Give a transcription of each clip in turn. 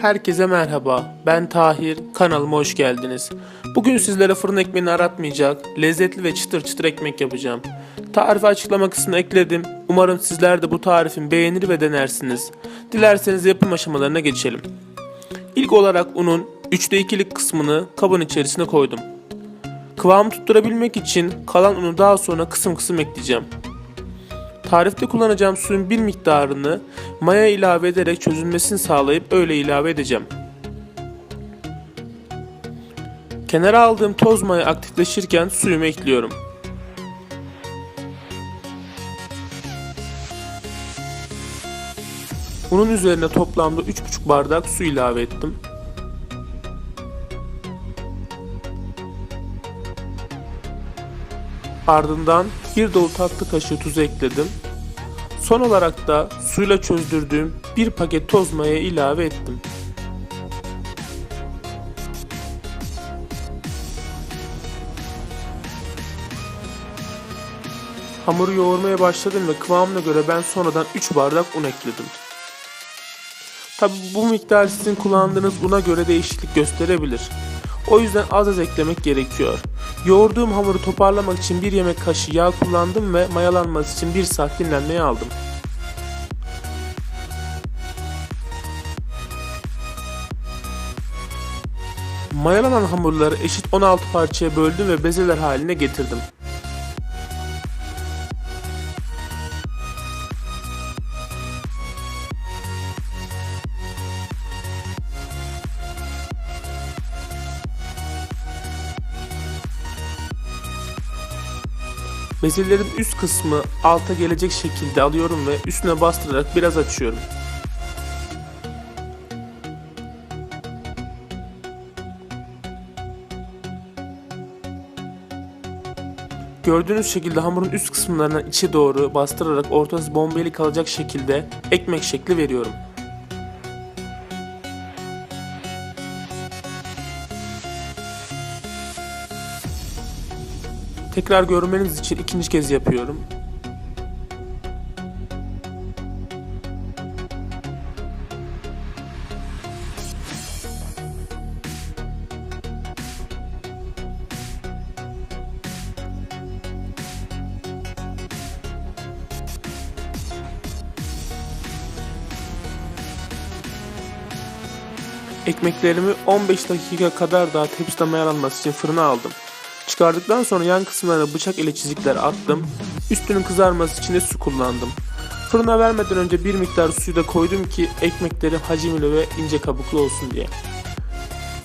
Herkese merhaba. Ben Tahir. Kanalıma hoş geldiniz. Bugün sizlere fırın ekmeğini aratmayacak, lezzetli ve çıtır çıtır ekmek yapacağım. Tarifi açıklama kısmına ekledim. Umarım sizler de bu tarifimi beğenir ve denersiniz. Dilerseniz yapım aşamalarına geçelim. İlk olarak unun 3'te 2'lik kısmını kabın içerisine koydum. Kıvamı tutturabilmek için kalan unu daha sonra kısım kısım ekleyeceğim. Tarifte kullanacağım suyun bir miktarını maya ilave ederek çözülmesini sağlayıp öyle ilave edeceğim. Kenara aldığım toz maya aktifleşirken suyumu ekliyorum. Unun üzerine toplamda 3,5 bardak su ilave ettim. Ardından bir dolu tatlı kaşığı tuz ekledim. Son olarak da suyla çözdürdüğüm bir paket toz maya ilave ettim. Hamuru yoğurmaya başladım ve kıvamına göre ben sonradan 3 bardak un ekledim. Tabi bu miktar sizin kullandığınız una göre değişiklik gösterebilir. O yüzden az az eklemek gerekiyor. Yoğurduğum hamuru toparlamak için bir yemek kaşığı yağ kullandım ve mayalanması için 1 saat dinlenmeye aldım. Mayalanan hamurları eşit 16 parçaya böldüm ve bezeler haline getirdim. Bezelerin üst kısmı alta gelecek şekilde alıyorum ve üstüne bastırarak biraz açıyorum. Gördüğünüz şekilde hamurun üst kısımlarına içe doğru bastırarak ortası bombeli kalacak şekilde ekmek şekli veriyorum. Tekrar görmeniz için ikinci kez yapıyorum. Ekmeklerimi 15 dakika kadar daha tepside mayalanması için fırına aldım. Çıkardıktan sonra yan kısımlarına bıçak ile çizikler attım. Üstünün kızarması için de su kullandım. Fırına vermeden önce bir miktar suyu da koydum ki ekmeklerim hacimli ve ince kabuklu olsun diye.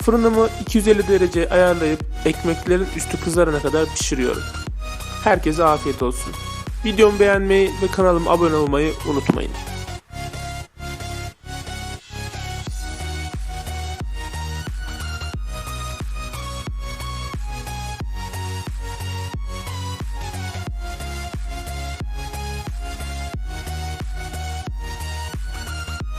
Fırınımı 250 derece ayarlayıp ekmeklerin üstü kızarana kadar pişiriyorum. Herkese afiyet olsun. Videomu beğenmeyi ve kanalıma abone olmayı unutmayın.